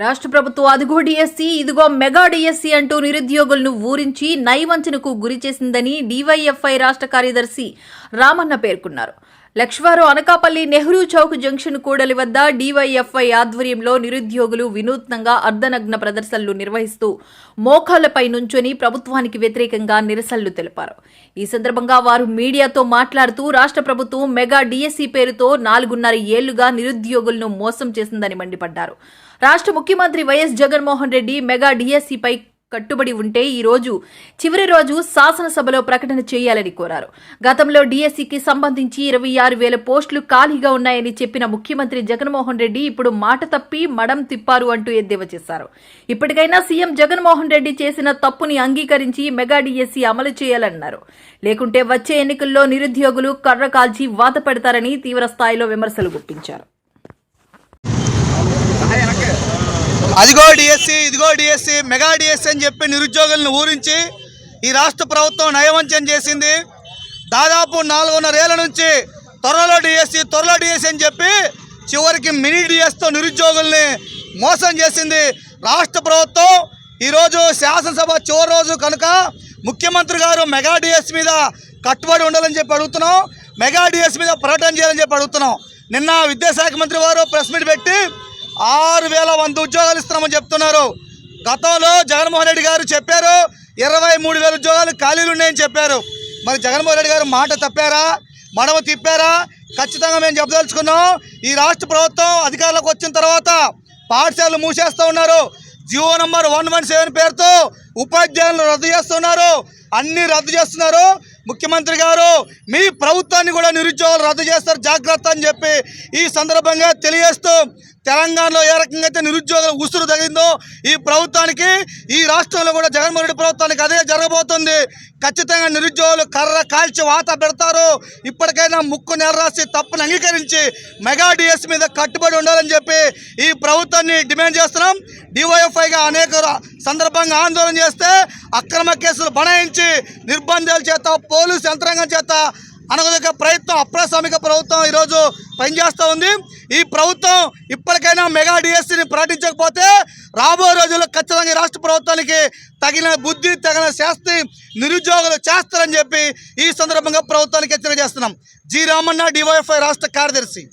రాష్ట్ర ప్రభుత్వం అదిగో డిఎస్సి ఇదిగో మెగా డిఎస్సీ అంటూ నిరుద్యోగులను ఊరించి నైవంచనకు గురి చేసిందని డివైఎఫ్ఐ రాష్ట్ర కార్యదర్శి రామన్న పేర్కొన్నారు. లక్ష్వారు అనకాపల్లి నెహ్రూ చౌక్ జంక్షన్ కూడలి వద్ద డివైఎఫ్ఐ ఆధ్వర్యంలో నిరుద్యోగులు వినూత్నంగా అర్ధనగ్న ప్రదర్శనలు నిర్వహిస్తూ మోకాళ్ళపై నుంచొని ప్రభుత్వానికి వ్యతిరేకంగా నిరసనలు తెలిపారు. ఈ సందర్భంగా వారు మీడియాతో మాట్లాడుతూ రాష్ట్ర ప్రభుత్వం మెగా డిఎస్సీ పేరుతో నాలుగున్నర ఏళ్ళుగా నిరుద్యోగులను మోసం చేసిందని మండిపడ్డారు. రాష్ట్ర ముఖ్యమంత్రి వైఎస్ జగన్మోహన్ రెడ్డి మెగా డిఎస్సీపై కట్టుబడి ఉంటే ఈ రోజు చివరి రోజు శాసనసభలో ప్రకటన చేయాలని కోరారు. గతంలో డిఎస్సికి సంబంధించి ఇరవై ఆరు వేల పోస్టులు ఖాళీగా ఉన్నాయని చెప్పిన ముఖ్యమంత్రి జగన్మోహన్ రెడ్డి ఇప్పుడు మాట తప్పి మడం తిప్పారు అంటూ ఎద్దేవా చేశారు. ఇప్పటికైనా సీఎం జగన్మోహన్ రెడ్డి చేసిన తప్పుని అంగీకరించి మెగా డిఎస్సి అమలు చేయాలన్నారు. లేకుంటే వచ్చే ఎన్నికల్లో నిరుద్యోగులు కర్ర కాల్చి వాత పెడతారని తీవ్ర స్థాయిలో విమర్శలు గుప్పించారు. అదిగో డిఎస్సి ఇదిగో డిఎస్సి మెగా డిఎస్సి అని చెప్పి నిరుద్యోగులను ఊరించి ఈ రాష్ట్ర ప్రభుత్వం నయవంచన చేసింది. దాదాపు నాలుగున్నరేళ్ళ నుంచి త్వరలో డిఎస్సి త్వరలో డిఎస్సి అని చెప్పి చివరికి మినీ డిఎస్తో నిరుద్యోగుల్ని మోసం చేసింది రాష్ట్ర ప్రభుత్వం. ఈరోజు శాసనసభ చివరి రోజు కనుక ముఖ్యమంత్రి గారు మెగా డిఎస్ మీద కట్టుబడి ఉండాలని చెప్పి అడుగుతున్నాం. మెగా డిఎస్ మీద ప్రకటన చేయాలని చెప్పి అడుగుతున్నాం. నిన్న విద్యాశాఖ మంత్రి వారు ప్రెస్ మీట్ పెట్టి ఆరు వేల వంద ఉద్యోగాలు ఇస్తున్నామని చెప్తున్నారు. గతంలో జగన్మోహన్ రెడ్డి గారు చెప్పారు ఇరవై మూడు వేల ఉద్యోగాలు ఖాళీలు ఉన్నాయని చెప్పారు. మరి జగన్మోహన్ రెడ్డి గారు మాట తప్పారా? మడవ తిప్పారా? ఖచ్చితంగా మేము చెప్పదలుచుకున్నాం. ఈ రాష్ట్ర ప్రభుత్వం అధికారులకు వచ్చిన తర్వాత పాఠశాలలు మూసేస్తూ ఉన్నారు. GO number one one seven పేరుతో ఉపాధ్యాయులను రద్దు చేస్తున్నారు. అన్ని రద్దు చేస్తున్నారు. ముఖ్యమంత్రి గారు మీ ప్రభుత్వాన్ని కూడా నిరుద్యోగులు రద్దు చేస్తారు. జాగ్రత్త అని చెప్పి ఈ సందర్భంగా తెలియజేస్తూ తెలంగాణలో ఏ రకంగా అయితే నిరుద్యోగుల ఉసురు తగిందో ఈ ప్రభుత్వానికి ఈ రాష్ట్రంలో కూడా జగన్మోహన్ రెడ్డి ప్రభుత్వానికి అదే జరగబోతుంది. ఖచ్చితంగా నిరుద్యోగులు కర్ర కాల్చి వాత పెడతారు. ఇప్పటికైనా ముక్కు నెల రాసి తప్పును అంగీకరించి మెగా డిఎస్ మీద కట్టుబడి ఉండాలని చెప్పి ఈ ప్రభుత్వాన్ని డిమాండ్ చేస్తున్నాం. డివైఎఫ్ఐగా అనేక సందర్భంగా ఆందోళన చేస్తే అక్రమ కేసులు బనాయించి నిర్బంధాల చేత పోలీసు యంత్రాంగం చేత అనగదొక్క ప్రయత్నం అప్రస్వామిక ప్రభుత్వం ఈరోజు పనిచేస్తూ ఉంది. ఈ ప్రభుత్వం ఇప్పటికైనా మెగా డిఎస్సిని ప్రకటించకపోతే రాబోయే రోజుల్లో ఖచ్చితంగా ఈ రాష్ట్ర ప్రభుత్వానికి తగిన బుద్ధి తగిన శాస్తి నిరుద్యోగులు చేస్తారని చెప్పి ఈ సందర్భంగా ప్రభుత్వానికి హెచ్చరిక చేస్తున్నాం. జి రామన్న డివైఎఫ్ఐ రాష్ట్ర కార్యదర్శి.